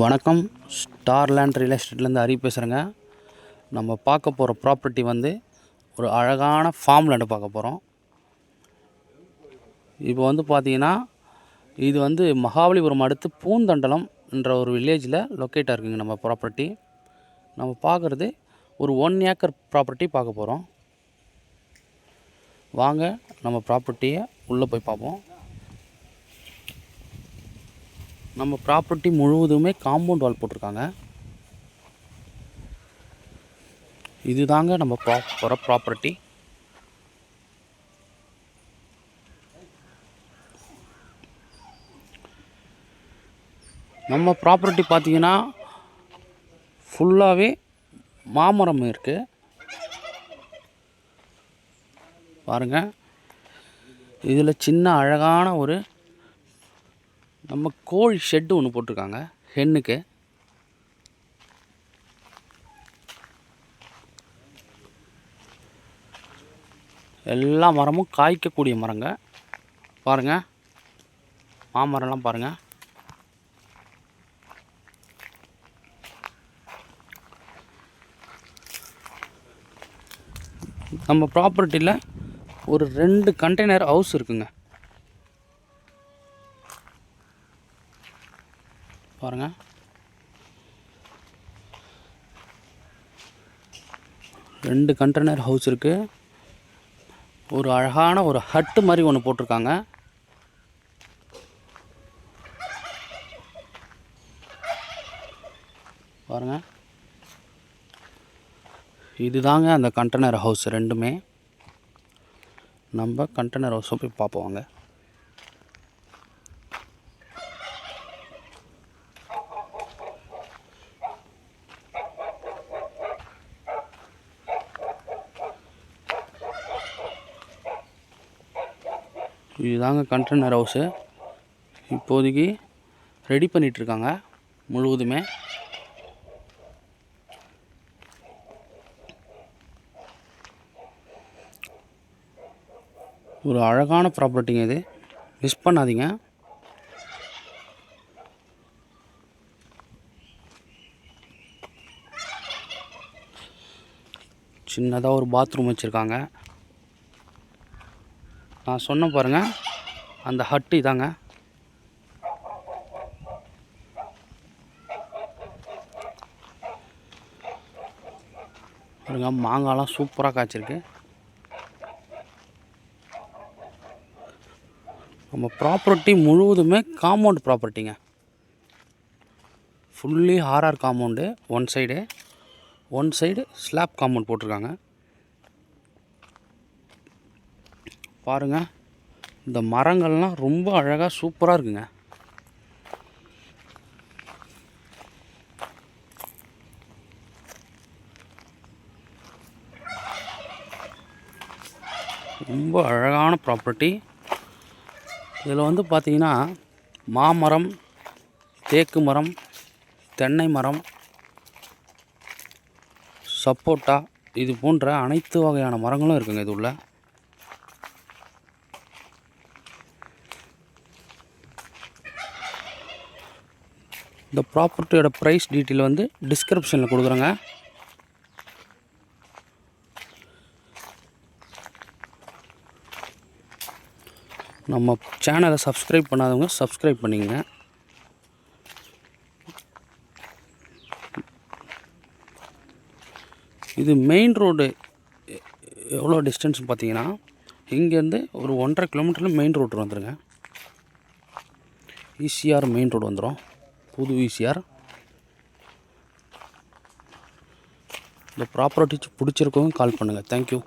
வணக்கம். ஸ்டார்லேண்ட் ரியல் எஸ்டேட்லேருந்து ஹரி பேசுகிறேங்க நம்ம பார்க்க போகிற ப்ராப்பர்ட்டி வந்து ஒரு அழகான ஃபார்ம் லேண்டு பார்க்க போகிறோம் இப்போ வந்து பார்த்தீங்கன்னா இது வந்து மகாபலிபுரம் அடுத்து பூந்தண்டலம் என்ற ஒரு வில்லேஜில் லொக்கேட்டாக இருக்குங்க நம்ம ப்ராப்பர்ட்டி. நம்ம பார்க்குறது ஒரு ஒன் ஏக்கர் ப்ராப்பர்ட்டி பார்க்க போகிறோம் வாங்க நம்ம ப்ராப்பர்ட்டியை உள்ளே போய் பார்ப்போம். நம்ம ப்ராப்பர்ட்டி முழுவதுமே காம்பவுண்ட் வால் போட்டிருக்காங்க. இதுதாங்க நம்ம ப்ரா போகிற ப்ராப்பர்ட்டி நம்ம ப்ராப்பர்ட்டி பார்த்தீங்கன்னா ஃபுல்லாகவே மாமரம் இருக்குது பாருங்கள் இதில் சின்ன அழகான ஒரு நம்ம கோழி ஷெட்டு ஒன்று போட்டிருக்காங்க. ஹென்னுக்கு எல்லா மரமும் காய்க்கக்கூடிய மரங்க. பாருங்கள் மாமரம்லாம் பாருங்கள் நம்ம ப்ராப்பர்ட்டியில் ஒரு ரெண்டு கண்டெய்னர் ஹவுஸ் இருக்குங்க. பாருங்கள் ரெண்டு கண்டெய்னர் ஹவுஸ் இருக்குது ஒரு அழகான ஒரு ஹட்டு மாதிரி ஒன்று போட்டிருக்காங்க. பாருங்கள் இதுதாங்க அந்த கண்டெய்னர் ஹவுஸ் ரெண்டுமே. நம்ம கண்டெய்னர் ஹவுஸை போய் பார்ப்போம் இதுதாங்க கண்டெய்னர் ஹவுஸு இப்போதைக்கு ரெடி பண்ணிகிட்ருக்காங்க முழுவதுமே. ஒரு அழகான ப்ராப்பர்ட்டிங்க இது. மிஸ் பண்ணாதீங்க. சின்னதாக ஒரு பாத்ரூம் வச்சுருக்காங்க. நான் சொன்ன பாருங்க அந்த ஹட்டு இதாங்க. பாருங்க மாங்காய்லாம் சூப்பராக காய்ச்சிருக்கு. நம்ம ப்ராப்பர்ட்டி முழுவதுமே compound ப்ராப்பர்ட்டிங்க fully RR compound one side one side slab compound போட்டிருக்காங்க. பாருங்கள் இந்த மரங்கள்லாம் ரொம்ப அழகாக சூப்பராக இருக்குங்க. ரொம்ப அழகான ப்ராப்பர்ட்டி. இதில் வந்து பார்த்திங்கன்னா மாமரம் தேக்கு மரம் தென்னை மரம் சப்போட்டா இது போன்ற அனைத்து வகையான மரங்களும் இருக்குங்க இது உள்ள. இந்த ப்ராப்பர்ட்டியோட ப்ரைஸ் டீட்டெயில் வந்து டிஸ்கிரிப்ஷனில் கொடுக்குறேங்க. நம்ம சேனலை சப்ஸ்கிரைப் பண்ணாதவங்க சப்ஸ்கிரைப் பண்ணிக்கங்க. இது மெயின் ரோடு எவ்வளோ டிஸ்டன்ஸ் பார்த்தீங்கன்னா இங்கேருந்து ஒரு ஒன்றரை கிலோமீட்டரில் மெயின் ரோடு வந்துடுங்க ஈசிஆர் மெயின் ரோடு வந்துடும் புது ஈஸியார் இந்த ப்ராப்பர்ட்டி பிடிச்சிருக்கவங்க கால் பண்ணுங்கள் தேங்க்யூ